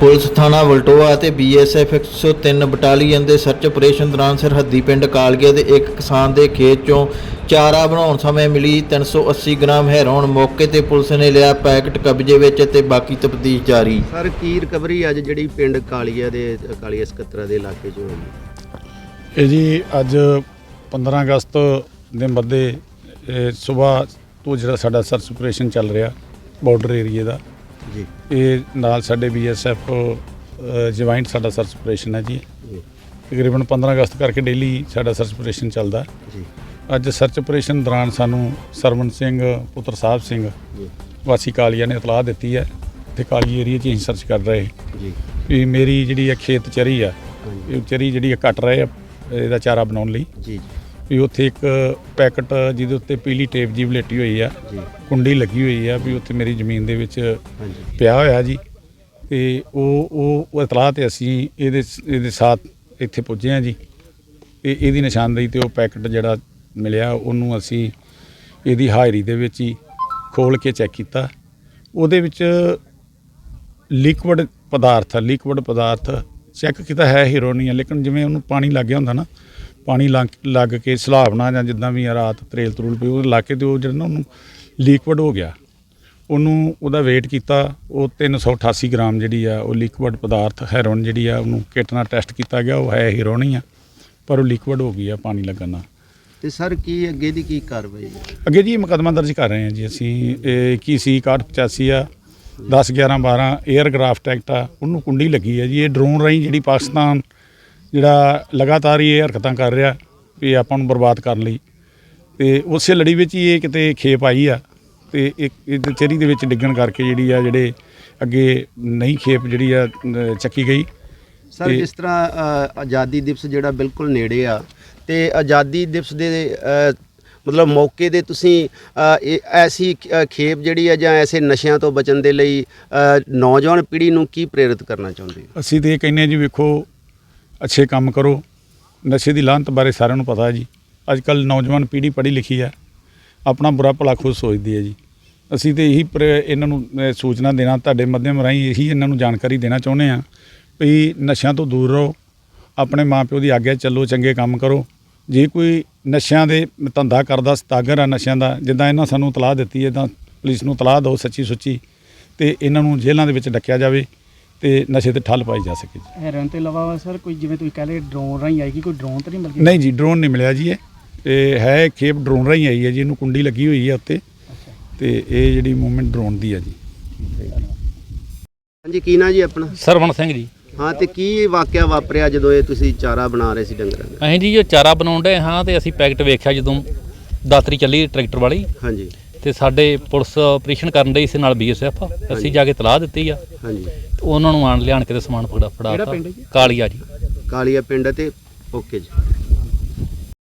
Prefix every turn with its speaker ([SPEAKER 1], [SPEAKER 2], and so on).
[SPEAKER 1] Police ਥਾਣਾ ਵਲਟੋਆ ਅਤੇ BSF 103 battalion ਦੇ ਸਰਚ ਆਪਰੇਸ਼ਨ ਦੌਰਾਨ ਸਰਹੱਦੀ ਪਿੰਡ ਕਾਲਗੇ ਦੇ ਇੱਕ ਕਿਸਾਨ ਦੇ ਖੇਤ 'ਚੋਂ ਚਾਰਾ ਬਣਾਉਣ ਸਮੇਂ ਮਿਲੀ 380 ਗ੍ਰਾਮ ਹੈਰੋਨ ਮੌਕੇ ਤੇ ਪੁਲਿਸ ਨੇ ਲਿਆ ਪੈਕਟ ਕਬਜ਼ੇ ਵਿੱਚ ਤੇ ਬਾਕੀ ਤਫਤੀਸ਼ ਜਾਰੀ।
[SPEAKER 2] ਸਰ ਕੀ ਰਿਕਵਰੀ ਅੱਜ ਜਿਹੜੀ ਪਿੰਡ ਕਾਲੀਆ ਦੇ ਕਾਲੀਆ ਸਕੱਤਰਾ ਦੇ ਇਲਾਕੇ 'ਚ ਹੋਈ?
[SPEAKER 3] ਇਹ ਜੀ ਅੱਜ 15 ਅਗਸਤ ਦੇ ਮੱਦੇ ਸਵੇਰ ਤੋਂ ਜਿਹੜਾ ਸਾਡਾ ਸਰਚ ਆਪਰੇਸ਼ਨ ਚੱਲ ਰਿਹਾ ਬਾਰਡਰ ਏਰੀਏ ਦਾ
[SPEAKER 2] ਜੀ।
[SPEAKER 3] ਇਹ ਨਾਲ ਸਾਡੇ ਬੀਐਸਐਫ ਜੁਆਇੰਟ ਸਾਡਾ ਸਰਚ ਆਪਰੇਸ਼ਨ ਹੈ ਜੀ। ਤਕਰੀਬਨ 15 ਅਗਸਤ ਕਰਕੇ ਡੇਲੀ ਸਾਡਾ ਸਰਚ ਆਪਰੇਸ਼ਨ ਚੱਲਦਾ।
[SPEAKER 2] ਜੀ।
[SPEAKER 3] ਅੱਜ ਸਰਚ ਆਪਰੇਸ਼ਨ ਦੌਰਾਨ ਸਾਨੂੰ ਸਰਵਨ ਸਿੰਘ ਪੁੱਤਰ ਸਾਹਿਬ ਸਿੰਘ
[SPEAKER 2] ਜੀ।
[SPEAKER 3] ਵਾਸੀ ਕਾਲੀਆ ਨੇ ਇਤਲਾਹ ਦਿੱਤੀ ਹੈ। ਤੇ ਕਾਲੀ ਏਰੀਏ 'ਚ ਅਸੀਂ ਸਰਚ ਕਰ ਰਹੇ
[SPEAKER 2] ਜੀ।
[SPEAKER 3] ਵੀ ਮੇਰੀ ਜਿਹੜੀ ਇਹ ਖੇਤ ਚਰੀ ਆ ਇਹ ਚਰੀ ਜਿਹੜੀ ਕੱਟ ਰਹੇ ਆ ਇਹਦਾ ਚਾਰਾ ਬਣਾਉਣ ਲਈ।
[SPEAKER 2] ਜੀ।
[SPEAKER 3] ਵੀ ਉੱਥੇ ਇੱਕ ਪੈਕਟ ਜਿਹਦੇ ਉੱਤੇ ਪੀਲੀ ਟੇਪ ਜੀ ਵਲੇਟੀ ਹੋਈ ਆ ਕੁੰਡੀ ਲੱਗੀ ਹੋਈ ਆ ਵੀ ਉੱਥੇ ਮੇਰੀ ਜ਼ਮੀਨ ਦੇ ਵਿੱਚ ਪਿਆ ਹੋਇਆ ਜੀ। ਤੇ ਉਹ ਉਹ ਇਤਲਾਹ ਤੇ ਅਸੀਂ ਇਹਦੇ ਇਹਦੇ ਸਾਥ ਇੱਥੇ ਪੁੱਜੇ ਆ ਜੀ। ਤੇ ਇਹਦੀ ਨਿਸ਼ਾਨਦੇਹੀ ਤੇ ਉਹ ਪੈਕਟ ਜਿਹੜਾ ਮਿਲਿਆ ਉਹਨੂੰ ਅਸੀਂ ਇਹਦੀ ਹਾਜ਼ਰੀ ਦੇ ਵਿੱਚ ਹੀ ਖੋਲ ਕੇ ਚੈੱਕ ਕੀਤਾ। ਉਹਦੇ ਵਿੱਚ ਲਿਕਵਿਡ ਪਦਾਰਥ ਲਿਕਵਿਡ ਪਦਾਰਥ ਚੈੱਕ ਕੀਤਾ ਹੈ ਹੀਰੋਨੀ ਆ ਲੇਕਿਨ ਜਿਵੇਂ ਉਹਨੂੰ ਪਾਣੀ ਲੱਗ ਗਿਆ ਹੁੰਦਾ ਨਾ ਪਾਣੀ ਲੱਗ ਕੇ ਸਲਾਬਣਾ ਜਾਂ ਜਿੱਦਾਂ ਵੀ ਆ ਰਾਤ ਤਰੇਲ ਤਰੂਲ ਪਈ ਉਹ ਲਾ ਕੇ ਤੇ ਉਹ ਜਿਹੜਾ ਨਾ ਉਹਨੂੰ ਲਿਕਵਿਡ ਹੋ ਗਿਆ। ਉਹਨੂੰ ਉਹਦਾ weight ਕੀਤਾ ਉਹ 388 ਗ੍ਰਾਮ ਜਿਹੜੀ ਆ ਉਹ ਲਿਕਵਿਡ ਪਦਾਰਥ ਹੈਰੋਨ ਜਿਹੜੀ ਆ ਉਹਨੂੰ ਕਿਟ ਨਾਲ ਟੈਸਟ ਕੀਤਾ ਗਿਆ ਉਹ ਹੈ ਹੀਰੋਨ ਹੀ ਆ ਪਰ ਉਹ ਲਿਕਵਿਡ ਹੋ ਗਈ ਆ ਪਾਣੀ ਲੱਗਣ ਨਾਲ।
[SPEAKER 2] ਤੇ ਸਰ ਕੀ ਅੱਗੇ ਦੀ ਕੀ ਕਾਰਵਾਈ?
[SPEAKER 3] ਅੱਗੇ ਜੀ ਮੁਕੱਦਮਾ ਦਰਜ ਕਰ ਰਹੇ ਹਾਂ ਜੀ ਅਸੀਂ। ਇਹ 21 ਸੀ 6185 ਆ 10 11 12 에ਅਰਕ੍ਰਾਫਟ ਐਕਟ ਆ ਉਹਨੂੰ ਕੁੰਡੀ ਲੱਗੀ ਹੈ ਜੀ। ਇਹ ਡਰੋਨ ਰਾਹੀਂ ਜਿਹੜੀ ਪਾਕਿਸਤਾਨ ਜਿਹੜਾ ਲਗਾਤਾਰ ਹੀ ਇਹ ਹਰਕਤਾਂ ਕਰ ਰਿਹਾ ਵੀ ਆਪਾਂ ਨੂੰ ਬਰਬਾਦ ਕਰਨ ਲਈ। ਤੇ ਉਸੇ ਲੜੀ ਵਿੱਚ ਹੀ ਇਹ ਕਿਤੇ ਖੇਪ ਆਈ ਆ ਤੇ ਇੱਕ ਇਹ ਚਰੀ ਦੇ ਵਿੱਚ ਡਿੱਗਣ ਕਰਕੇ ਜਿਹੜੀ ਆ ਜਿਹੜੇ ਅੱਗੇ ਨਹੀਂ ਖੇਪ ਜਿਹੜੀ ਆ ਅ, ਚੱਕੀ ਗਈ।
[SPEAKER 2] ਸਰ
[SPEAKER 3] ਤੇ-
[SPEAKER 2] ਜਿਸ ਤਰ੍ਹਾਂ ਅ, ਆਜ਼ਾਦੀ ਦਿਵਸ ਜਿਹੜਾ ਬਿਲਕੁਲ ਨੇੜੇ ਆ ਤੇ ਆਜ਼ਾਦੀ ਦਿਵਸ ਦੇ ਅ, ਮਤਲਬ ਮੌਕੇ ਦੇ ਤੁਸੀਂ ਅ, ਇਹ ਐਸੀ ਅ, ਖੇਪ ਜਿਹੜੀ ਆ ਜਾਂ ਐਸੇ ਨਸ਼ਿਆਂ ਤੋਂ ਬਚਣ ਦੇ ਲਈ ਅ, ਨੌਜਵਾਨ ਪੀੜ੍ਹੀ ਨੂੰ ਕੀ ਪ੍ਰੇਰਿਤ ਕਰਨਾ ਚਾਹੁੰਦੇ ਹੋ?
[SPEAKER 3] ਅਸੀਂ ਤੇ ਇਹ ਕਹਿੰਦੇ ਹਾਂ ਜੀ ਵੇਖੋ ਅੱਛੇ ਕੰਮ ਕਰੋ। ਨਸ਼ੇ ਦੀ ਲਾਹਨਤ ਬਾਰੇ ਸਾਰਿਆਂ ਨੂੰ ਪਤਾ ਹੈ ਜੀ। ਅੱਜ ਕੱਲ ਨੌਜਵਾਨ ਪੀੜ੍ਹੀ ਪੜ੍ਹੀ ਲਿਖੀ ਹੈ। ਆਪਣਾ ਬੁਰਾ ਭਲਾ ਖੁਦ ਸੋਚਦੀ ਹੈ ਜੀ। ਅਸੀਂ ਤੇ ਇਹੀ ਪ੍ਰ- ਇਹਨਾਂ ਨੂੰ ਸੂਚਨਾ ਦੇਣਾ, ਤੁਹਾਡੇ ਮਾਧਿਅਮ ਰਾਹੀਂ ਇਹੀ ਇਹਨਾਂ ਨੂੰ ਜਾਣਕਾਰੀ ਦੇਣਾ ਚਾਹੁੰਦੇ ਆ ਵੀ ਨਸ਼ਿਆਂ ਤੋਂ ਦੂਰ ਰਹੋ। ਆਪਣੇ ਮਾਪਿਓ ਦੀ ਆਗਿਆ ਚੱਲੋ, ਚੰਗੇ ਕੰਮ ਕਰੋ। ਜੇ ਕੋਈ ਨਸ਼ਿਆਂ ਦੇ ਧੰਦਾ ਕਰਦਾ, ਸਤਾਗਰ ਆ ਨਸ਼ਿਆਂ ਦਾ, ਜਿੱਦਾਂ ਇਹਨਾਂ ਸਾਨੂੰ ਤਲਾਹ ਦਿੱਤੀ ਹੈ, ਤਾਂ ਪੁਲਿਸ ਨੂੰ ਤਲਾਹ ਦਿਓ ਸੱਚੀ ਸੁੱਚੀ ਤੇ ਇਹਨਾਂ ਨੂੰ ਜੇਲ੍ਹਾਂ ਦੇ ਵਿੱਚ ਡੱਕਿਆ ਜਾਵੇ। ਤੇ ਨਸ਼ੇ ਤੇ ਠੱਲ ਪਾਈ ਜਾ ਸਕੇ ਜੀ।
[SPEAKER 4] ਹੈਰਨ ਤੋਂ ਇਲਾਵਾ ਸਰ ਕੋਈ ਜਿਵੇਂ ਤੁਸੀਂ ਕਹਿ ਲਏ ਡਰੋਨ ਰਾਹੀਂ ਆਏਗੀ ਕੋਈ ਡਰੋਨ ਤਾਂ ਨਹੀਂ ਮਿਲ
[SPEAKER 3] ਨਹੀਂ ਜੀ ਡਰੋਨ ਨਹੀਂ ਮਿਲਿਆ ਜੀ ਇਹ। ਇਹ ਹੈ ਖੇਪ ਡਰੋਨ ਰਾਹੀਂ ਆਈ ਹੈ ਜੀ ਇਹਨੂੰ ਕੁੰਡੀ ਲੱਗੀ ਹੋਈ ਹੈ ਉੱਤੇ। ਤੇ ਇਹ ਜਿਹੜੀ ਮੂਵਮੈਂਟ ਡਰੋਨ ਦੀ ਹੈ ਜੀ।
[SPEAKER 2] ਹਾਂਜੀ ਕੀ ਨਾਂ ਜੀ ਆਪਣਾ?
[SPEAKER 5] ਸਰਵਣ ਸਿੰਘ ਜੀ।
[SPEAKER 2] ਹਾਂ ਤੇ ਕੀ ਵਾਕਿਆ ਵਾਪਰਿਆ ਜਦੋਂ ਇਹ ਤੁਸੀਂ ਚਾਰਾ ਬਣਾ ਰਹੇ ਸੀ ਡੰਗਰਾਂ ਦਾ?
[SPEAKER 5] ਅਸੀਂ ਜੀ ਜੋ ਚਾਰਾ ਬਣਾਉਣ ਦੇ ਹਾਂ ਤੇ ਅਸੀਂ ਪੈਕਟ ਵੇਖਿਆ ਜਦੋਂ ਦਾਤਰੀ ਚੱਲੀ ਟਰੈਕਟਰ ਵਾਲੀ।
[SPEAKER 2] ਹਾਂਜੀ।
[SPEAKER 5] ਤੇ ਸਾਡੇ ਪੁਲਿਸ ਆਪਰੇਸ਼ਨ ਕਰਨ ਦੇ ਇਸ ਨਾਲ ਬੀਐਸਐਫ ਅਸੀਂ ਜਾ ਕੇ ਤਲਾਹ ਦਿੱਤੀ ਆ।
[SPEAKER 2] ਹਾਂਜੀ।
[SPEAKER 5] ਉਹਨਾਂ ਨੂੰ ਆਣ ਲਿਆਣ ਕੇ ਤੇ ਸਮਾਨ ਫੜਾ ਫੜਾਤਾ।
[SPEAKER 4] ਜੀ?
[SPEAKER 5] ਕਾਲੀਆ ਜੀ।
[SPEAKER 2] ਕਾਲੀਆ ਪਿੰਡ ਤੇ ਓਕੇ ਜੀ।